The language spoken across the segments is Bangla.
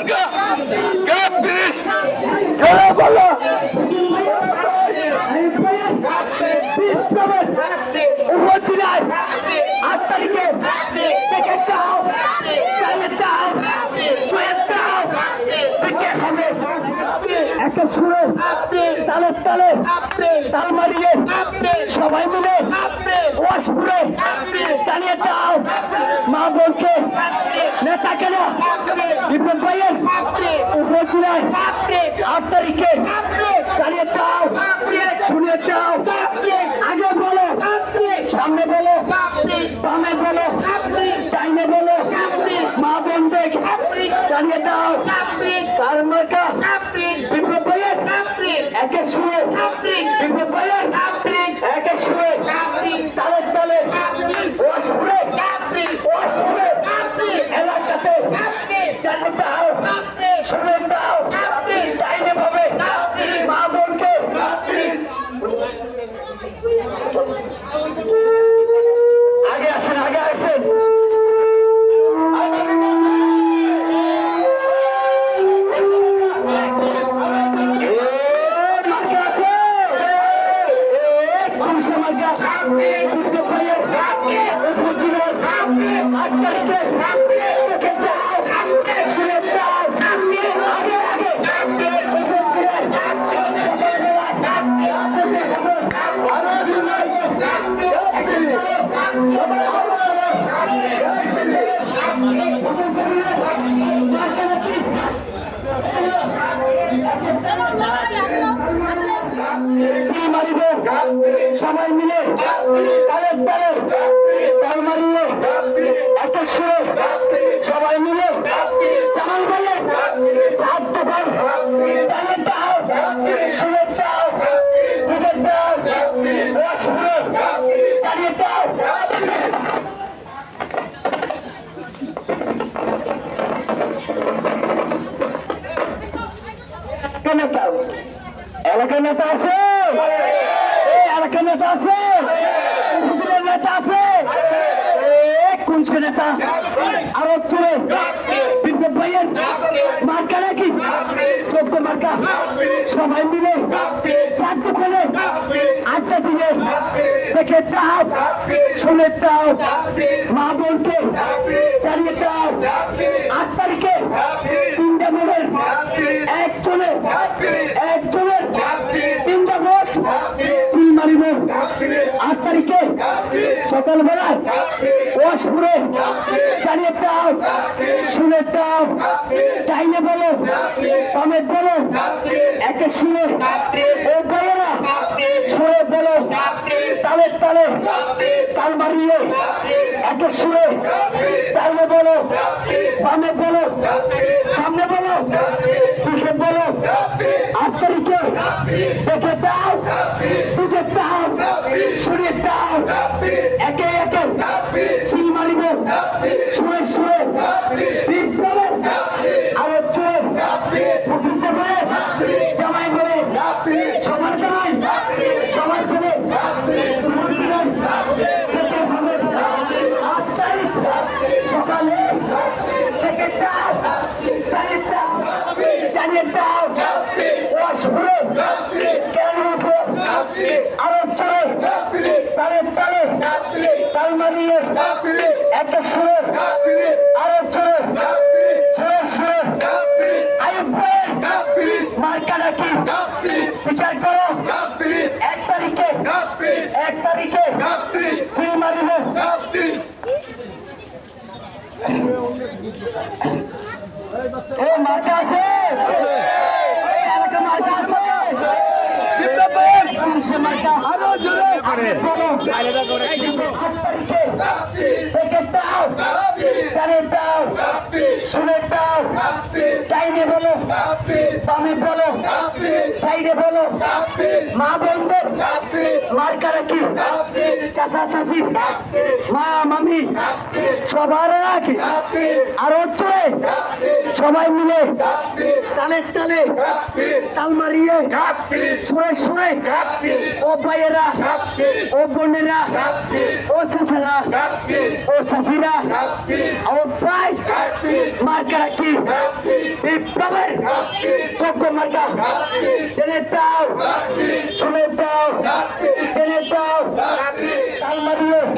কোনসে বর্গ কাশ্মীরি বলো। উপজেলায় আট তারিখে প্যাকেট দাও চালের দাও ছয়ের দাও প্যাকেট হবে একটা সুরে তালের তালে তাল মারিয়ে সবাই মিলে ওয়াশপুরে চালিয়ে দাও মা বোনকে নেতাকে না বিপ্লব ভাইয়ের উপজেলায় আট তারিখে চালিয়ে দাও শুনে দাও আগে বলো, সামনে বলো, বামে বলো, ডাইনে বলো। মা বোনদের চালিয়ে দাও তার মার্কা? একে শুয়ে বিপ্লব ভাইয়ের একে শুয়ে তালে তালে ওয়াশপুরে ওয়াশপুরে এলাকাতে চালিয়ে দাও শুনে দাও নেতা আছে উপজেলার নেতা আছে এ, কোন সে নেতা আরও চলে বিপ্লব ভাইয়ের মার্কা নাকি চোদ্দ মার্কা সবাই মিলে সাত করে আটটা দিলে দেখে দাও শুনে দাও মা বোনকে চালিয়ে দাও আট তারিখে তিনটা মোড়ের এক চলে এক চলে তিনটা ভোট। সিল মারিব আট তারিখে সকালবেলায় ওয়াশপুরে চালিয়ে দাও শুনে দাও চাইলে বলো সমেত বলো, একে শুনে ও বলো না শুনে বলো তালে তালে। তাল মারিয়ে। একে শুনে তাহলে বলো। সামনে বলো। সামনে বলো। কিসে বলো। আট তারিখে। দেখে দাও। বুঝে দাও। শুনে দাও। একে একে। সিল মারিব শুয়ে শুয়ে আরব চলে তালে তালে তাল মারিয়ে একটা সুরে। আরব চলে সুরে সুরে। আয়ুব ভাই। মার্কা নাকি? বিচার করো। এক তারিখে। এক তারিখে। সিল মারিব। এই মার্কা আছে? আরও জোরে। দাও। জানে দাও। টাইমে বলো। বামে বলো। সাইডে বলো। মা বন্ধু। মার্কা রাখি চাচা চাচি। মা মামি। সবার রাখি আর চলে সবাই মিলে। তালে তালে। তাল মারিয়ে। সুরে সুরে। ও ভাইয়েরা। ও বোনেরা। ও চাচারা। ও চাচিরা। ও ভাই। মার্কা রাখি বিপ্লবের যোগ্য মার্কা জেনে দাও শুনে দাও জেনে দাও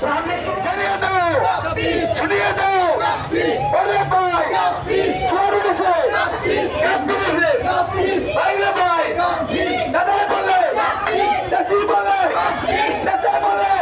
জানিয়ে দাও ওরে ভাই চোর উঠেছে কাপড় উঠেছে বাইরে ভাই দাদা বলে চাচি বলে বলে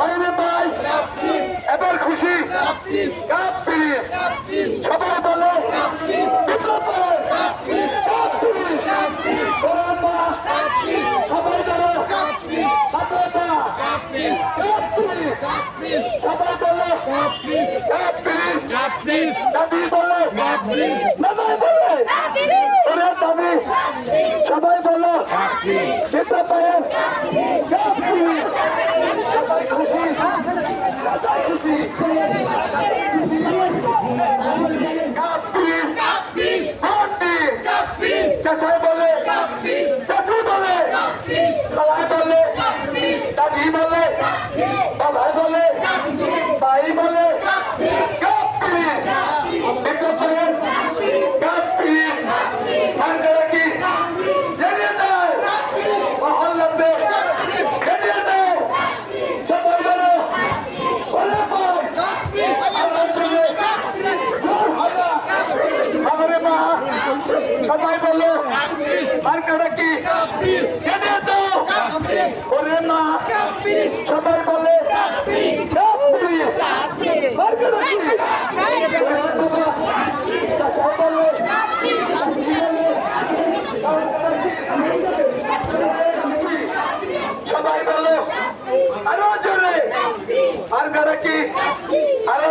Bye. সবাই বলে সবাই খুশি সবাই খুশি কাপড়ি কাপড়ি চাচাই বলে চাচি বলে খালাই বলে দাদি বলে বাবাই বলে ভাই বলে কাপড়ি বিপ্লব ভাইয়ের কাপড়ি মানতে রাখি জেনে দাও মহল্লাতে জেনে দাও সবাই বলো বলে ভাই আমার জন্য জোর হয় না আমারে মা সবাই বলো মার্কা রাখি জেনে দাও ওরে মা সবাই বলে কাপড়ি মার্কা রাখি সবাই বলো, আরও জোরে। আর কারা কি? আরও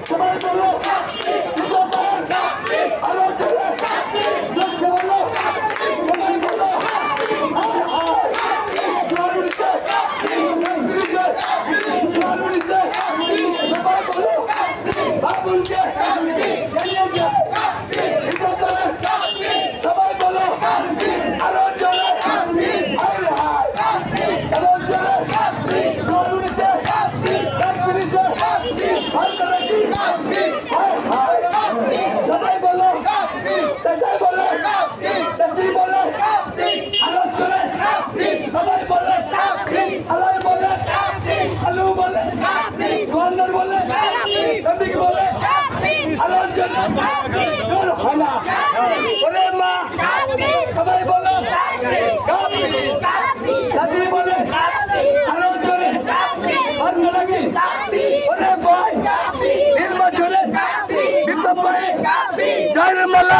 কার্তিক বলে। ওরে মা। সবাই বলো দাদি বলে আরও জোরে অন্য নাকি ওরে ভাই নির্মা জোরে বিপ্লব ভাই জয় Nirmala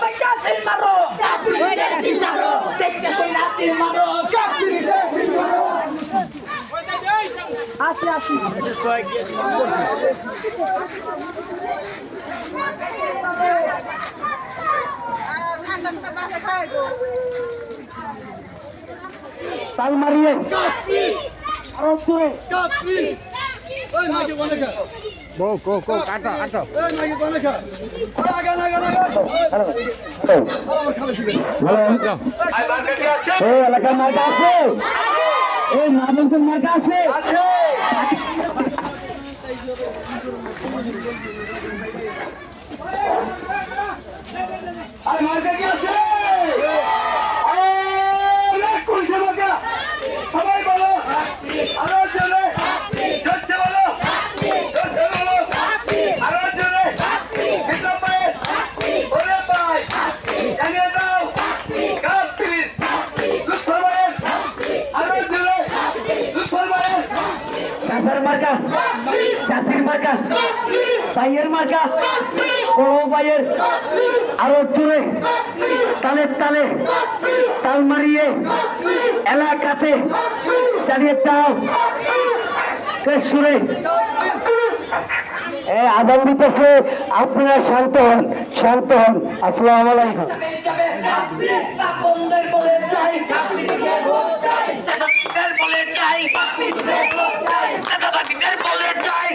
Nace el marro. Pacha, pacha, el marro. Pecado y nace el marro. Así, así. তাল মারিয়ে আরও জোরে Go, go, go, কাটো কাটো কো কো কি আছে এই এলাকার মার্কা আছে এই নামঞ্চন মার্কা আছে আছে আর মার্কা কি আছে আরে কোনসে মার্কা সবাই বলো আরও জোরে জোরছে বলো জোরছে বলো আরও জোরে বিপ্লব ভাইয়ের ওরে ভাই জানিয়ে দাও কাশ্মীর লুৎফর ভাইয়ের আরও জোরে লুৎফর ভাইয়ের চাষের মার্কা। চাষির মার্কা। ভাইয়ের মার্কা। বড় ভাইয়ের আরও জোরে। তালে তালে। তাল মারিয়ে এলাকাতে চালিয়ে দাও। সুরে আদান দিতেছে। আপনারা শান্ত হন শান্ত হন। আসসালামু আলাইকুম। বলে যাই চাঁদাবাদীদের বলে যাই